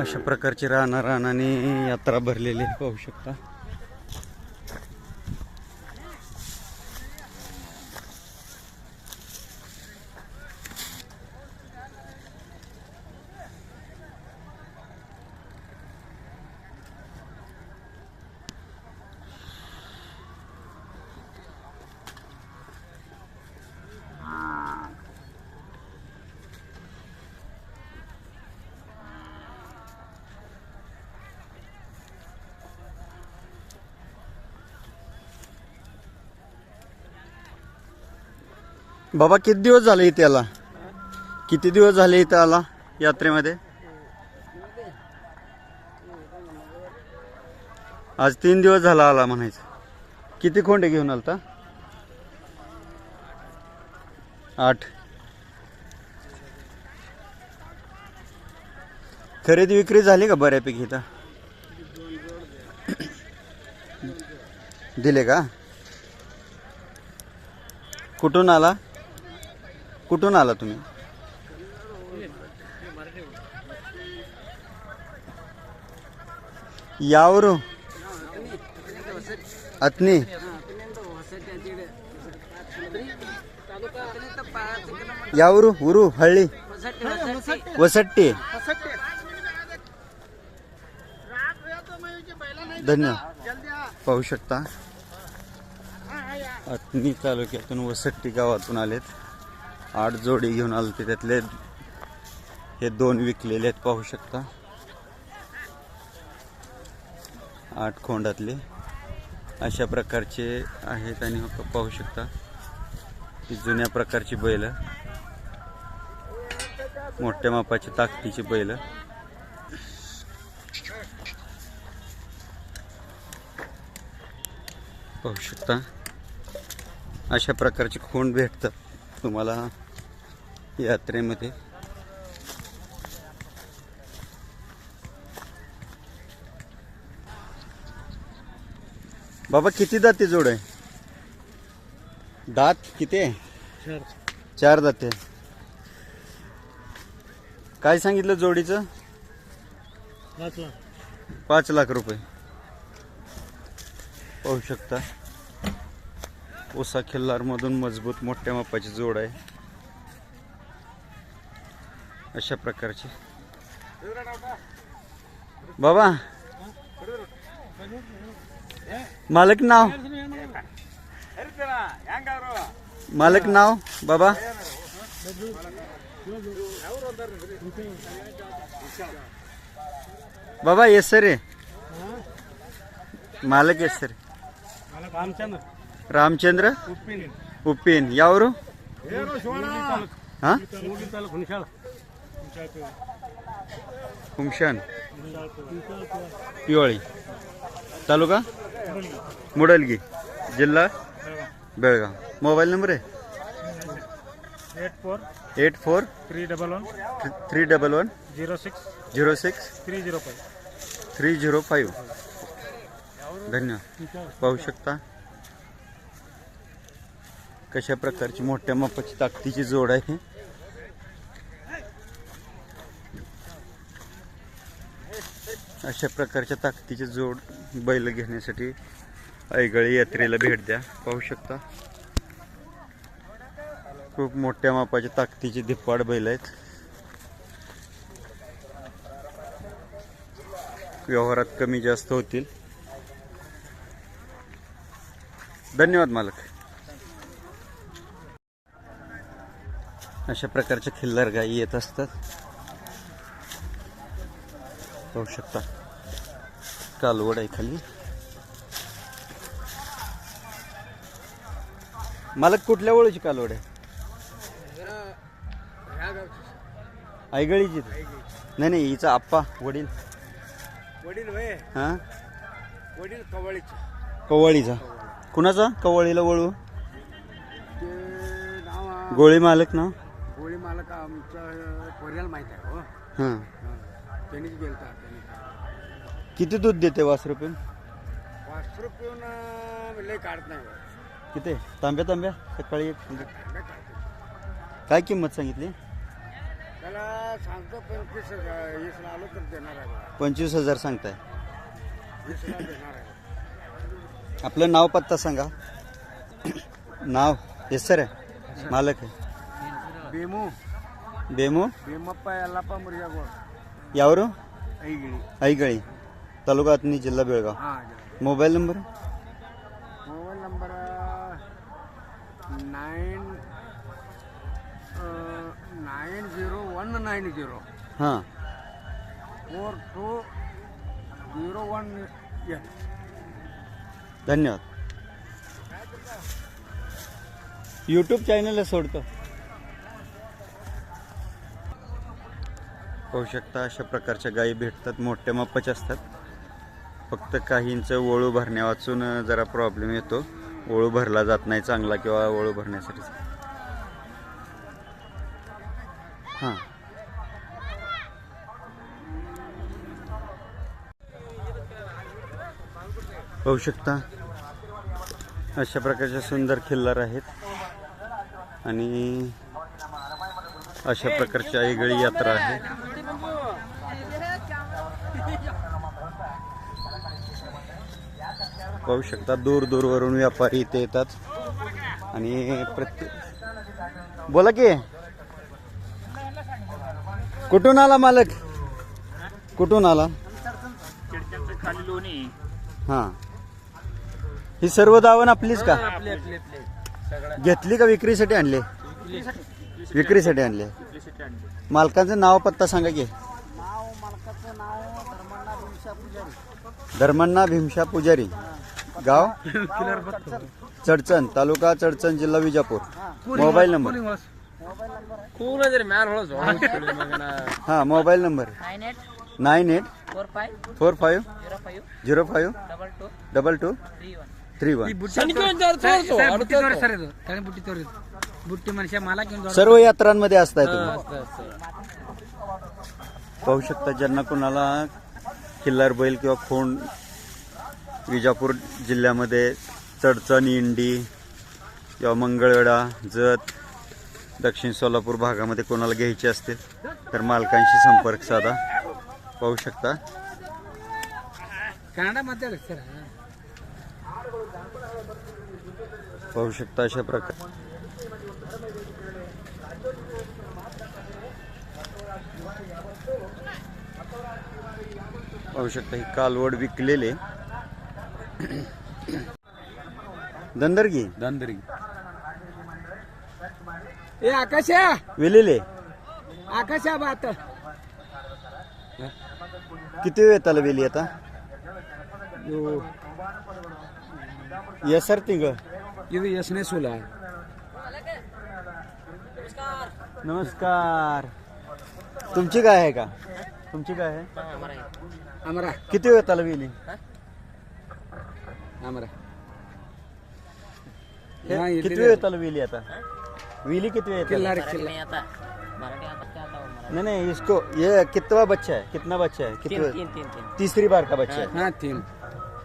अशा प्रकारची राहणार रानाने यात्रा भरलेली पाहू शकता. बाबा किती दिवस झाले इथे आला किती दिवस झाले इथे आला यात्रेमध्ये? आज तीन दिवस झाला आला म्हणायचं. किती खोंडे घेऊन आलता? आठ. खरेदी विक्री झाली का बऱ्यापैकी इथं? दिले का? कुठून आला? कुठून आला तुम्ही? यावरू अतनी? यावरू उरू? हಳ್ಳಿ वसट्टी? धन्य. पाहू शकता. अतनी तालुक्यातून वसट्टी गावातून आलेत. आठ जोडी घेऊन आले त्यातले. हे दोन विकलेले आहेत पाहू शकता. आठ खोंडातले. अशा प्रकारचे आहेत आणि पाहू शकता. ही जुन्या प्रकारची बैल. मोठ्या मापाची ताकदीची बैल. पाहू शकता. अशा प्रकारचे खोंड भेटतात. तुम्हाला यात्रेमध्ये. बाबा किती दाते जोड आहे? दात किती आहे? चार. दाते. काय सांगितलं जोडीचं? पाच लाख रुपये. पाहू शकता. ओसा खिल्लारमधून मजबूत मोठ्या मापाची जोड आहे. अशा प्रकारची. बाबा. मालक नाव? मालक नाव? बाबा. बाबा येस रे मालक येस ना. ಉಪ್ಪಿನ ಉಪ್ಪಿನ್ ಯಾವರು ಹಾ ಮೂಲಿ ತಾಲೂಕು ಹುಣಸಾಳ ಕುಂಶಾನ್ पिवळी तालुका मुडलगी जिल्हा बेळगाव मोबाईल नंबर आहे eight four eight four three double one three double one zero six zero six three zero five three zero five धन्यवाद पाहू शकता कशा प्रकारची मोठ्या मापाची ताकदीची जोड आहे. अशा प्रकारच्या ताकदीची जोड बैल घेण्यासाठी ऐगळी यात्रेला भेट द्या. पाहू शकता. खूप मोठ्या मापाच्या ताकदीचे धिप्पाड बैल आहेत. व्यवहारात कमी जास्त होतील. धन्यवाद मालक. अशा प्रकारच्या खिल्लार गायी येत असतात. पाहू शकता. कालवड आहे खाली. मालक कुठल्या ओळीची कालवड आहे? ऐगळीची नाही नाही हिचा आप्पा वडील. वडील वय हा? वडील कवळीचे कवळीचा कुणाचा? कवळीला वळू? गोळी मालक ना? गोळी मालक आमचं परियाल माहीत आहे हो. हां. हा. त्यांनीच गेलता त्यांनी. किती दूध देते वासरू पण पाच रुपये लय काढत नाही. किती? तांब्या तांब्या? सकाळी एक काय काढते? काय किंमत सांगितली? त्याला सांगतो पंचवीस हजार वीसला आलो तर देणार आहे. पंचवीस हजार सांगताय. वीसला देणार आहे. आपलं नाव पत्ता सांगा. नाव येस सर आहे मालक आहे. बेमू बेमो बेमप्पा यल्लाप्पा मुर्जागोड यावर ऐगिळी ऐगळी तालुका अतनी जिल्हा बेळगाव हां mobile number mobile number nine nine zero one nine zero हां four two zero one eight धन्यवाद यूट्यूब चॅनलला सोडतो पाहू शकता. अशा प्रकारच्या गायी भेटतात. मोठ्या मापाच्या असतात. फक्त काहींचं वळू भरण्या वाचून जरा प्रॉब्लेम येतो. वळू भरला जात नाही चांगला किंवा वळू भरण्यासाठी. हां. पाहू शकता. अशा प्रकारच्या सुंदर खिल्लार आहेत. आणि अशा प्रकारची आईगळी यात्रा आहे. पाहू शकता. दूर दूरवरून व्यापारी इथे येतात. आणि प्रत्येक बोला की. कुठून आला मालक? कुठून आला? खाली लोणी हा. ही सर्व दावण आपलीच का? घेतली का विक्रीसाठी आणले? विक्रीसाठी. आणले. मालकाचं नाव पत्ता सांगा की. नाव मालकाचं नाव धर्मण्णा भीमशा पुजारी. धर्मण्णा भीमशा पुजारी. गाव? चडचण तालुका चडचण जिल्हा विजापूर. Mobile number. हा mobile number. Nine eight four five zero five double two three one. सर्व यात्रांमध्ये असताय तुम्ही. पाहू शकता ज्यांना कोणाला किल्लार बैल किंवा खोंड विजापूर जिल्ह्यामध्ये चडचणी इंडी किंवा मंगळवेडा जत दक्षिण सोलापूर भागामध्ये कोणाला घ्यायचे असतील तर मालकांशी संपर्क साधा. पाहू शकता. पाहू शकता अशा प्रकार पाहू शकता ही कालवड विकलेले दंदरगी दंदरी ಏ ಆಕಾಶ विलेले ಆಕಾಶ ಬಾತ किती वेळ त्याला वेली आता येसर तिंग ಇದು ಎಷ್ಟನೇ ಸೂಲ नमस्कार तुमची काय आहे का तुमची काय आहे ಅಮರ किती वेळ त्याला वेली ಅಮರ हे हा, नहीं नहीं इसको ये कितना बच्चा है? कितना बच्चा है? कितवा? तीन, तीन, तीन, तीसरी बार का बच्चा है? हाँ तीन।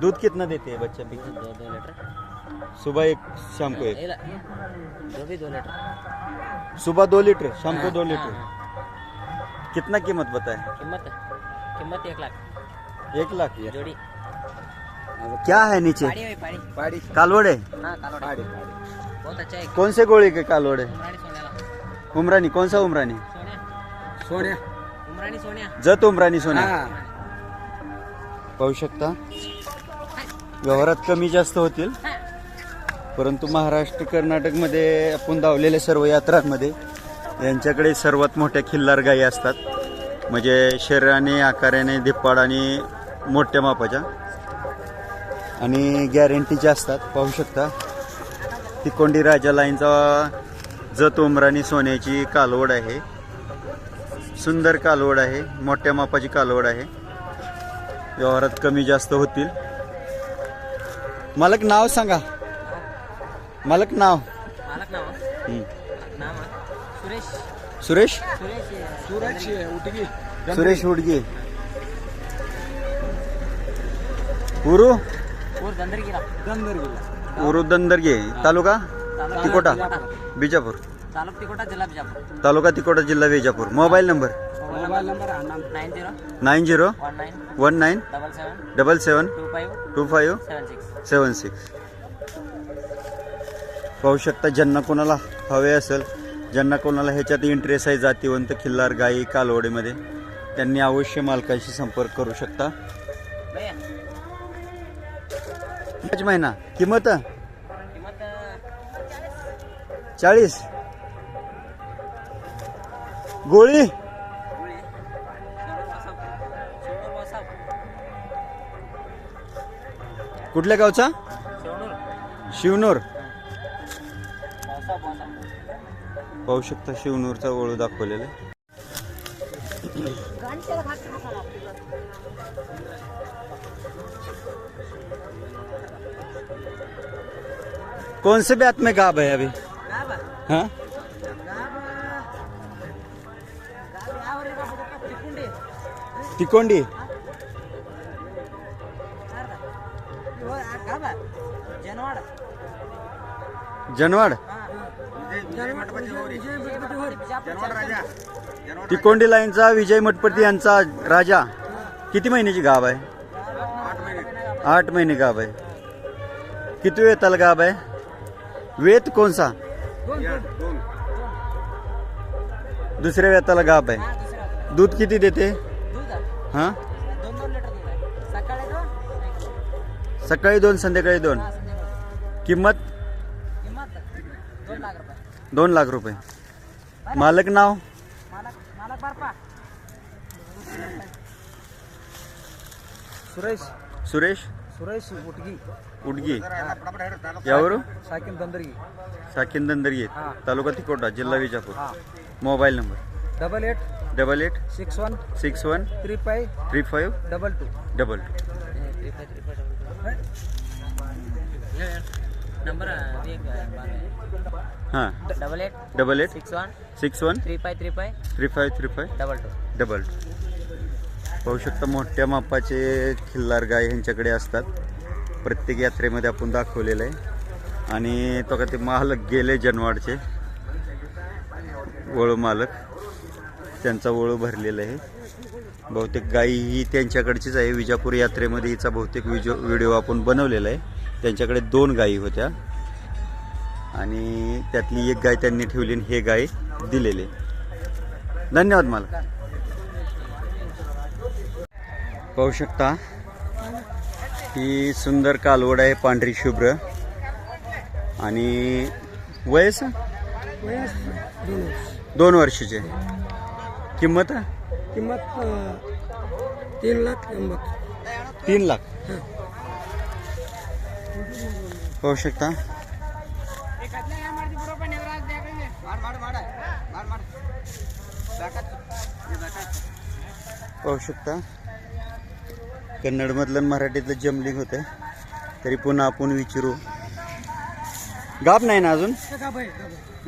दूध कितना देते है बच्चा दो, दो, दो लीटर। सुबह एक शाम को एक। दो भी दो लीटर। सुबह दो लीटर शाम को हाँ, दो हाँ, लीटर। हाँ। कितना कीमत बताए? कीमत कीमत एक लाख। एक लाख। जोड़ी। क्या है नीचे? पाड़ी कालवड़े? बहुत अच्छा है। कौन से गोली के कालवड़े? उमरानी कौन सा उमरानी? सोन्या उमरानी जत उमरानी सोन्या पाहू शकता? व्यवहारात कमी जास्त होतील परंतु महाराष्ट्र कर्नाटकमध्ये आपण धावलेल्या सर्व यात्रांमध्ये यांच्याकडे सर्वात मोठ्या खिल्लार गायी असतात म्हणजे शरीराने आकाराने धिप्पाड आणि मोठ्या मापाच्या. आणि गॅरंटीच्या असतात पाहू शकता. तिकोंडी राजा लाईनचा जत उमराणी सोन्याची कालवड आहे. सुंदर कालवड आहे मोठ्या मापाची कालवड आहे. व्यवहारात कमी जास्त होतील. मालक नाव सांगा. मालक नाव. सुरेश. सुरेश? उडगे. उरू गंधर्गिरा तालुका? तिकोटा. बिजापूर. तालुका तिकोटा जिल्हा बिजापूर. तालुका तिकोटा जिल्हा Vijapur mobile number? Nine zero. One nine. Double seven. Two five. Seven six. पाहू शकता ज्यांना कोणाला हवे असेल ज्यांना कोणाला ह्याच्यात इंटरेस्ट आहे जातीवंत खिल्लार गायी कालवडीमध्ये त्यांनी अवश्य मालकाशी संपर्क करू शकता. पाच महिना. किंमत? चाळीस. गोळी? कुठल्या गावचा? शिवनूर. पाहू शकता शिवनूरचा ओळू दाखवलेला कौन से ब्यात में गाब है अभी? हाँ? तिकोंडी जनवाड। तिकोंडी लाईनचा विजय मठपती यांचा राजा. किती महिन्याची गाब आहे? आठ महिने गाब आहे. किती वेताला गाब आहे? वेत कोणसा या, दोन दुसऱ्या वेताला गाव आहे. हा दूध किती देते? दूध हां? सकाळी दोन संध्याकाळी दोन. किंमत? दोन लाख रुपये. दोन लाख रुपये. मालक नाव? मालक मालक बारपा. सुरेश. सुरेश? सुरेश उटगी. उडगी. राहिला पटापट हेड तालुका यावर? साकीन दंदरगी साकिन दंदरगी हा. तालुका तिकोटा जिल्हा विजापूर. हा. Mobile number. Double eight double eight six one six one three five three five double two. Double number हां. Double eight double eight six one six one three five three five three five three five double two. Double पाहू शकता मोठ्या मापाचे खिल्लार गाय ह्यांच्याकडे असतात. प्रत्येक यात्रेमध्ये आपण दाखवलेलं आहे. आणि तो का ते मालक गेले जनवाडचे. वळू मालक. त्यांचा वळू भरलेला आहे. बहुतेक गाई ही त्यांच्याकडचीच आहे. विजापूर यात्रेमध्ये हिचा बहुतेक विजो व्हिडिओ आपण बनवलेला आहे. त्यांच्याकडे दोन गायी होत्या. आणि त्यातली एक गाय त्यांनी ठेवली आणि हे गाय दिलेले. धन्यवाद मालक. पाहू शकता. ही सुंदर कालवड आहे पांढरी शुभ्र. आणि वयस? दोन वर्षाचे. किंमत? किंमत तीन लाख एंबत तीन लाख. पाहू शकता. पाहू शकता. कन्नडमधलं मराठीतलं जमलिंग होतं. तरी पुन्हा आपण विचारू. गाब नाही ना अजून?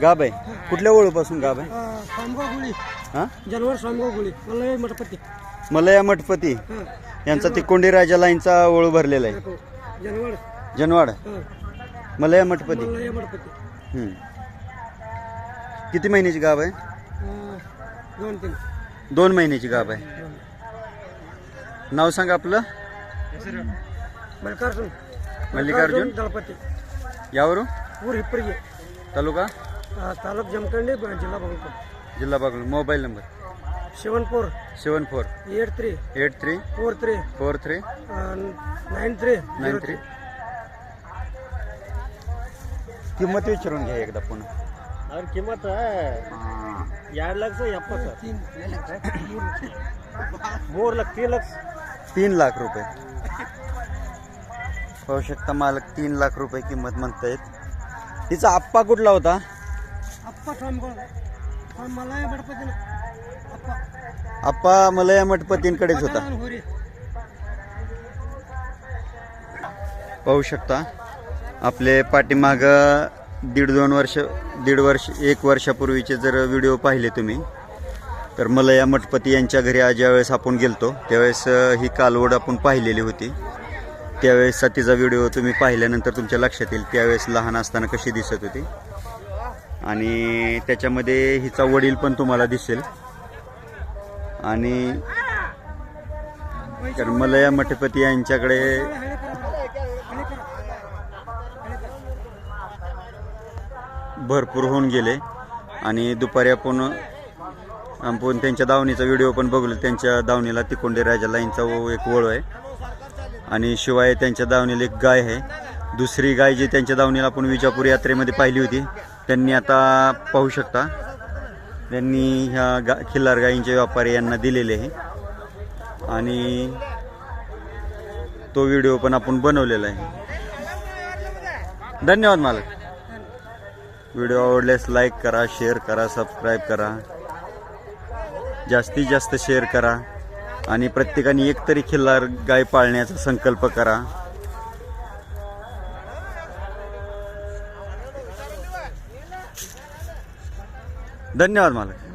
गाब आहे कुठल्या ओळूपासून गाब आहे? हां जनवर स्वामगाव गुळी. मला मठपती. मलया मठपती. यांचा तिकोंडी राजा लाईनचा ओळू भरलेला आहे. जनवड. जनवाड मलया मठपती. किती महिन्याची गाब आहे? दोन महिन्याची गाब आहे. नाव सांगा आपलं मल्लिकार्जुन मल्लिकार्जुन दळपती यावरून ऊर हिप्परगी तालुका तालुक जमखंडी जिल्हा बागलकोट जिल्हा Bagal mobile number seven four seven four eight three eight three four three four three nine three nine three किंमत विचारून घ्या एकदा पुन्हा ಅವ್ರ ಕಿಮ್ಮತ್ತ ಎರಡು ಲಕ್ಷ ಎಪ್ಪತ್ತು ಮೂರು ಲಕ್ಷ ತೀನ್ ಲಕ್ಷ तीन लाख रुपये. पाहू शकता मालक तीन लाख रुपये किंमत म्हणतायत. तिचा आप्पा कुठला होता? आप्पा मलया मठपतींकडेच होता. पाहू शकता. आपले पाठीमाग दीड दोन वर्ष दीड वर्ष एक वर्षापूर्वीचे जर व्हिडिओ पाहिले तुम्ही तर मलया मठपती यांच्या घरी आज ज्यावेळेस आपण गेलतो त्यावेळेस ही कालवड आपण पाहिलेली होती. त्यावेळेसचा तिचा व्हिडिओ तुम्ही पाहिल्यानंतर तुमच्या लक्षात येईल त्यावेळेस लहान असताना कशी दिसत होती. आणि त्याच्यामध्ये हिचा वडील पण तुम्हाला दिसेल. आणि तर मलया मठपती यांच्याकडे भरपूर होऊन गेले. आणि दुपारी आपण आपण त्यांच्या दावणीचा व्हिडिओ पण बघलो. त्यांच्या दावणीला तिकोंडे राजा लाईनचा एक ओळ आहे. आणि शिवाय त्यांच्या दावणीला एक गाय आहे. दुसरी गाय जी त्यांच्या दावणीला आपण विजापूर यात्रेमध्ये पाहिली होती त्यांनी आता पाहू शकता. त्यांनी ह्या गा खिल्लार गायींचे व्यापारी यांना दिलेले आहे. आणि तो व्हिडिओ पण आपण बनवलेला आहे. धन्यवाद मालक. व्हिडिओ आवडल्यास लाईक करा शेअर करा सबस्क्राईब करा. जास्तीत जास्त शेअर करा आणि प्रत्येकाने एक तरी खिल्लार गाय पाळण्याचा संकल्प करा. धन्यवाद मालक.